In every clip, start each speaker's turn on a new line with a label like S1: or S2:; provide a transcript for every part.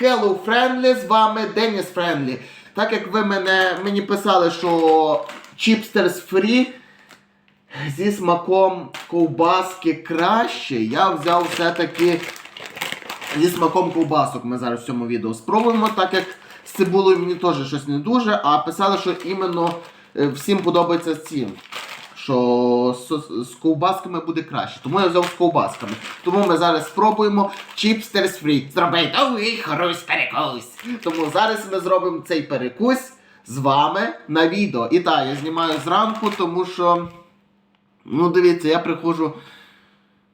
S1: Hello Friendly, з вами Деніс Friendly. Так як ви мене, мені писали, що Chipsters Free зі смаком ковбаски краще, я взяв все-таки зі смаком ковбасок. Ми зараз в цьому відео спробуємо, так як з цибулею мені теж щось не дуже, а писали, що іменно е, всім подобається цим. Що з, з ковбасками буде краще. Тому я взяв з ковбасками. Тому ми зараз спробуємо чіпстерс фрі. Зробити довгий хрусь перекус. Тому зараз ми зробимо цей перекус з вами на відео. І так, я знімаю зранку, тому що. Ну, дивіться, я приходжу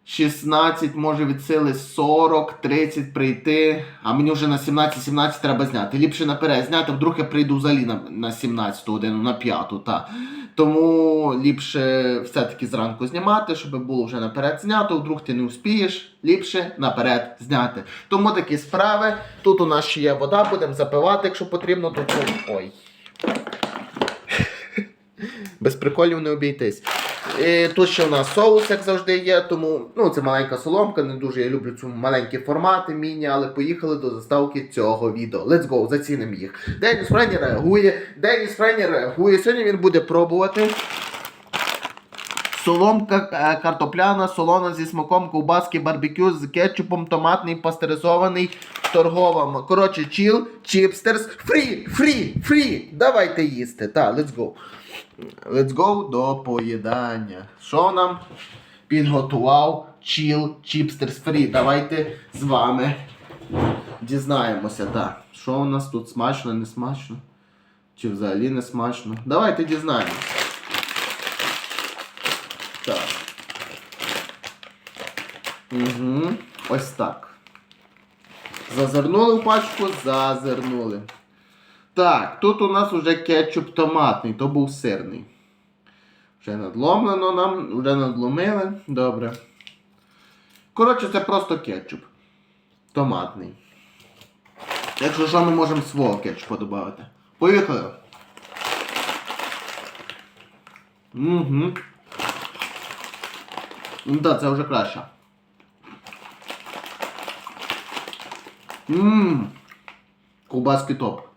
S1: 16, може від сили 40, 30 прийти, а мені вже на 17-17 треба зняти. Ліпше наперед зняти, вдруг я прийду взагалі на, на 17 годину, на 5, та. Тому ліпше все-таки зранку знімати, щоб було вже наперед знято, вдруг ти не успієш, ліпше наперед зняти. Тому такі справи. Тут у нас ще є вода, будемо запивати, якщо потрібно, тут. Ой. Без приколів не обійтись. І тут ще у нас соус, як завжди, є, тому ну, це маленька соломка, не дуже я люблю ці маленькі формати, міні, але поїхали до заставки цього відео. Let's go, зацінимо їх. Деніс Френі реагує, Деніс Френі реагує. Сьогодні він буде пробувати. Соломка е, картопляна, солона зі смаком ковбаски барбекю з кетчупом, томатний, пастеризований, торгова. Коротше, чіл, чіпстерс, фрі, фрі, фрі. Давайте їсти. Так, let's go. Let's go до поїдання. Що нам підготував чіл чіпстерс фрі? Давайте з вами дізнаємося. Так. Що у нас тут смачно, не смачно? Чи взагалі не смачно? Давайте дізнаємося. Так. Угу. Ось так. Зазирнули в пачку, зазирнули. Так, тут у нас вже кетчуп томатний, то був сирний. Вже надломлено нам, вже надломили. Добре. Коротше, це просто кетчуп. Томатний. Якщо що, ми можемо свого кетчупа додати. Поїхали. Угу. Ну так, це вже краще. Ммм. Ковбаски топ.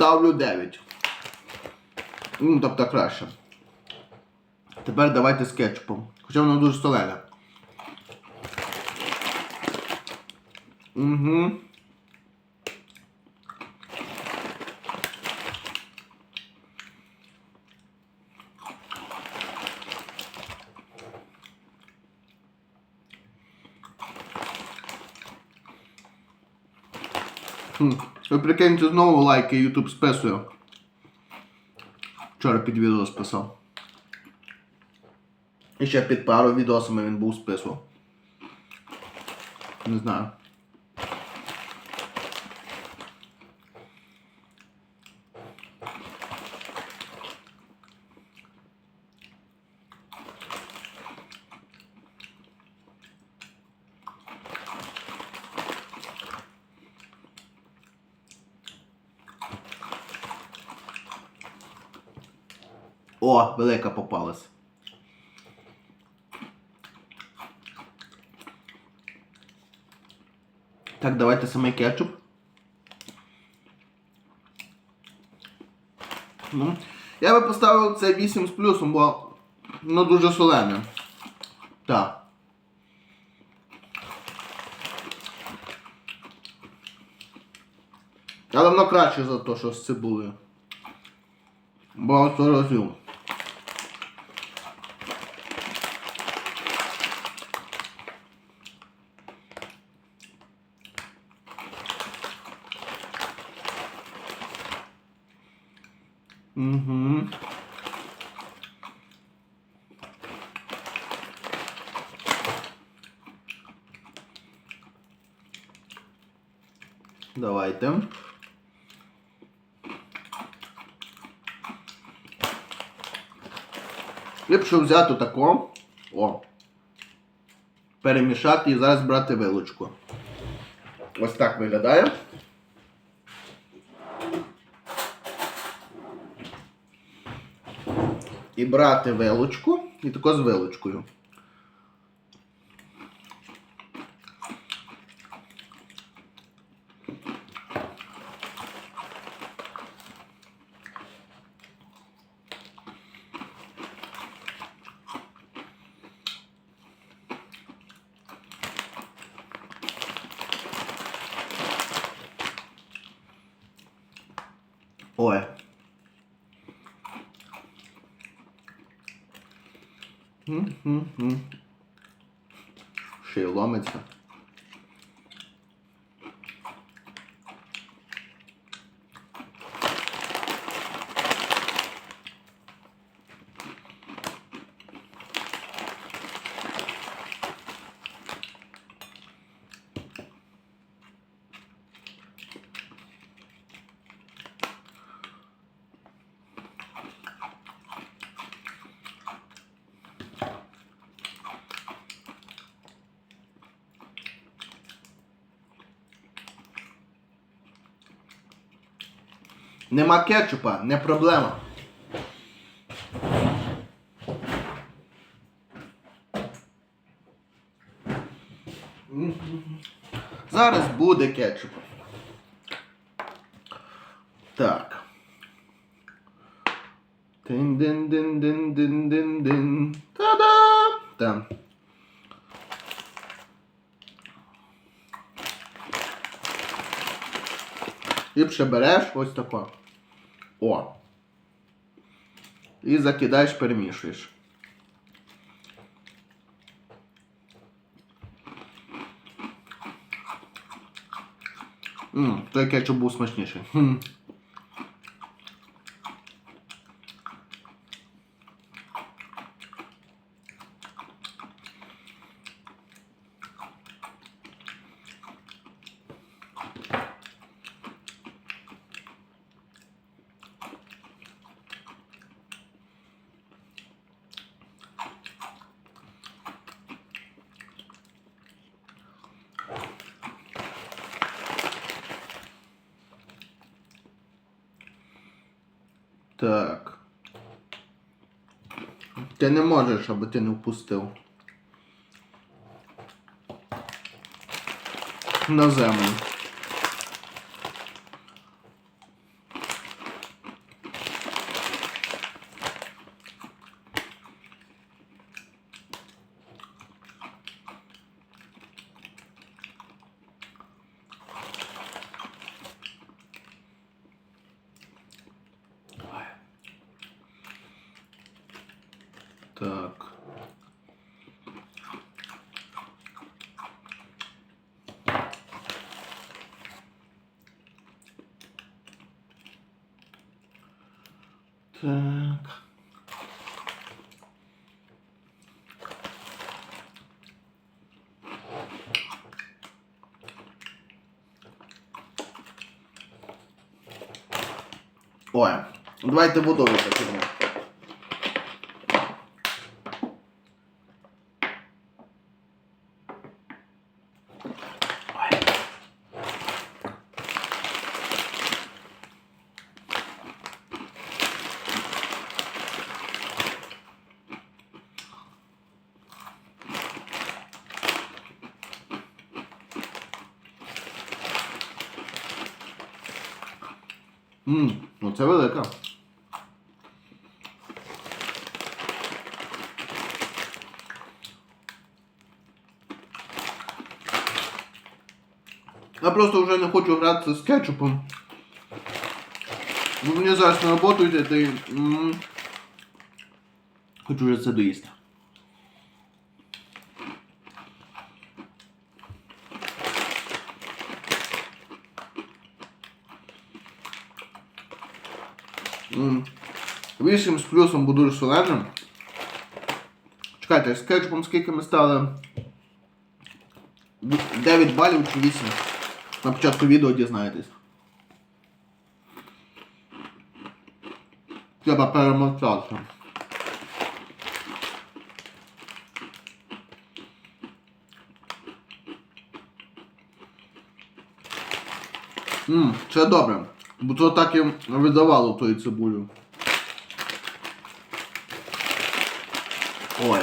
S1: Ставлю 9. Ну, тобто краще. Тепер давайте з кетчупом. Хоча воно дуже солене. Угу. Ви прикиньте, знову лайки YouTube списує. Вчора під відео списав. І ще під пару відосами він був списував. Не знаю. О, велика попалась. Так, давайте самий кетчуп. Ну, я би поставив це 8 з плюсом, бо воно дуже солене. Так. Але воно краще за те, що з цибулею. Багато разів. Угу. Давайте. Ліпше взяти тако. О. перемішати і зараз брати вилочку. Ось так виглядає. І брати вилочку і тако з вилочкою. Ой. Й ломиться. Нема кетчупа, не проблема. Зараз буде кетчуп. Так. Тин-дин-дин-дин-дин-дин-дин. Та-да! Там. Ліпше береш ось тако. О. І закидаєш, перемішуєш. Ммм, той кетчуп був смачніший. Так. Ти не можеш, аби ти не впустив. На землю. Так. Так. Ой, давайте водою закинемо. Ммм, ну це велика. Я просто вже не хочу гратися з кетчупом. Ви мені зараз на роботу йдете і... Хочу вже це доїсти. 8 з плюсом буду дуже соленим. Чекайте, з кетчупом скільки ми стали? 9 балів чи 8. На початку відео дізнаєтесь. Треба перемотати. Ммм, це добре. Бо то так і видавало тою цибулю. Ой.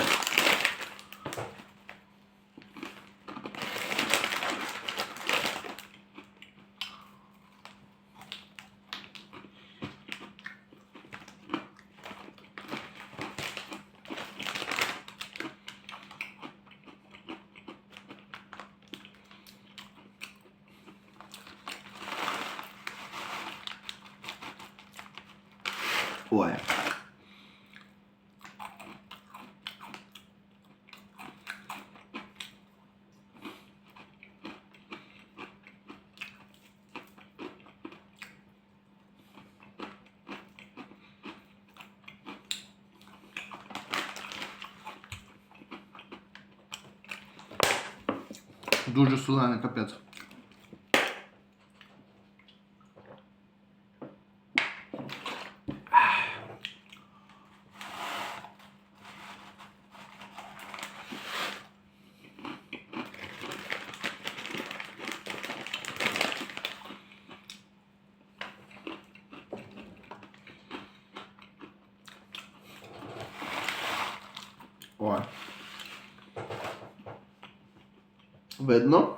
S1: Ой. Дуже солений капець. Видно? М,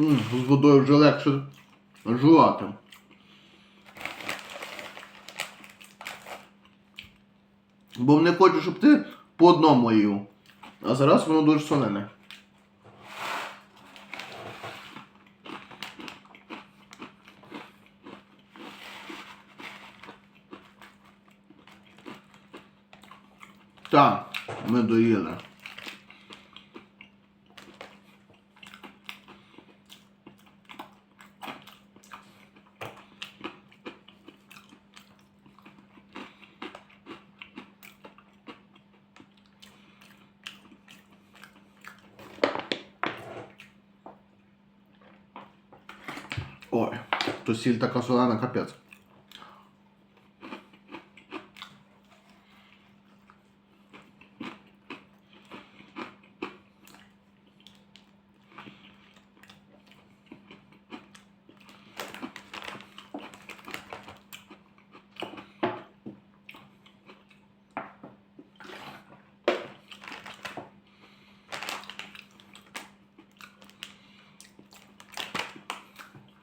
S1: з водою вже легше жувати. Бо не хочу, щоб ти по одному їв. А зараз воно дуже солене. Так, ми доїли. Ой, то сіль така солена капець.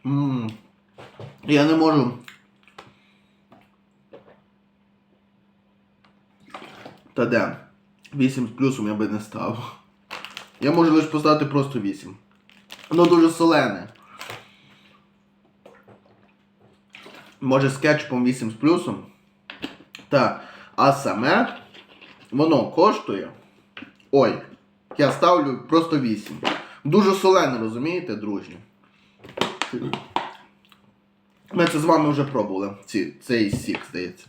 S1: Ммм. Я не можу. Та де? 8 з плюсом я би не став. Я можу лише поставити просто 8. Воно дуже солене. Може з кетчупом 8 з плюсом. Так. А саме воно коштує. Ой, я ставлю просто 8. Дуже солене, розумієте, дружні? Ми це з вами вже пробували. Ці, цей сік, здається.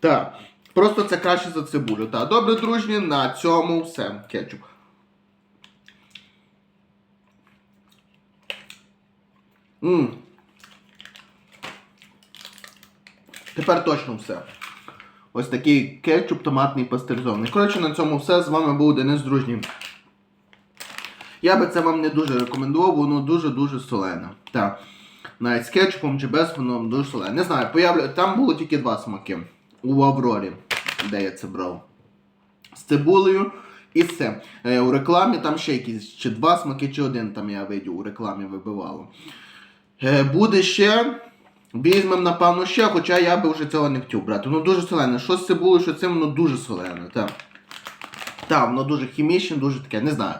S1: Так. Просто це краще за цибулю. Так, добре, дружні, на цьому все. Кетчуп. Ммм. Тепер точно все. Ось такий кетчуп томатний пастеризований. Коротше, на цьому все. З вами був Денис Дружній. Я би це вам не дуже рекомендував, бо воно дуже-дуже солене. Так. Навіть з кетчупом чи без воно дуже солене. Не знаю, появлю... там було тільки два смаки. У Аврорі, де я це брав. З цибулею і все. Е, у рекламі там ще якісь чи два смаки, чи один там я видів, у рекламі вибивало. Е, буде ще. Візьмемо, напевно, ще, хоча я би вже цього не хотів брати. Воно дуже солене. Що з цибулею, що цим, воно дуже солене. Так, так воно дуже хімічне, дуже таке, не знаю.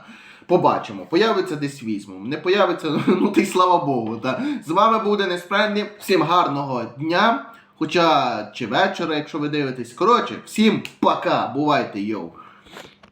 S1: Побачимо. Появиться десь візьмемо. Не появиться, ну ти слава Богу. Та. З вами був Денис Френдлі. Всім гарного дня. Хоча чи вечора, якщо ви дивитесь. Коротше, всім пока. Бувайте, йоу.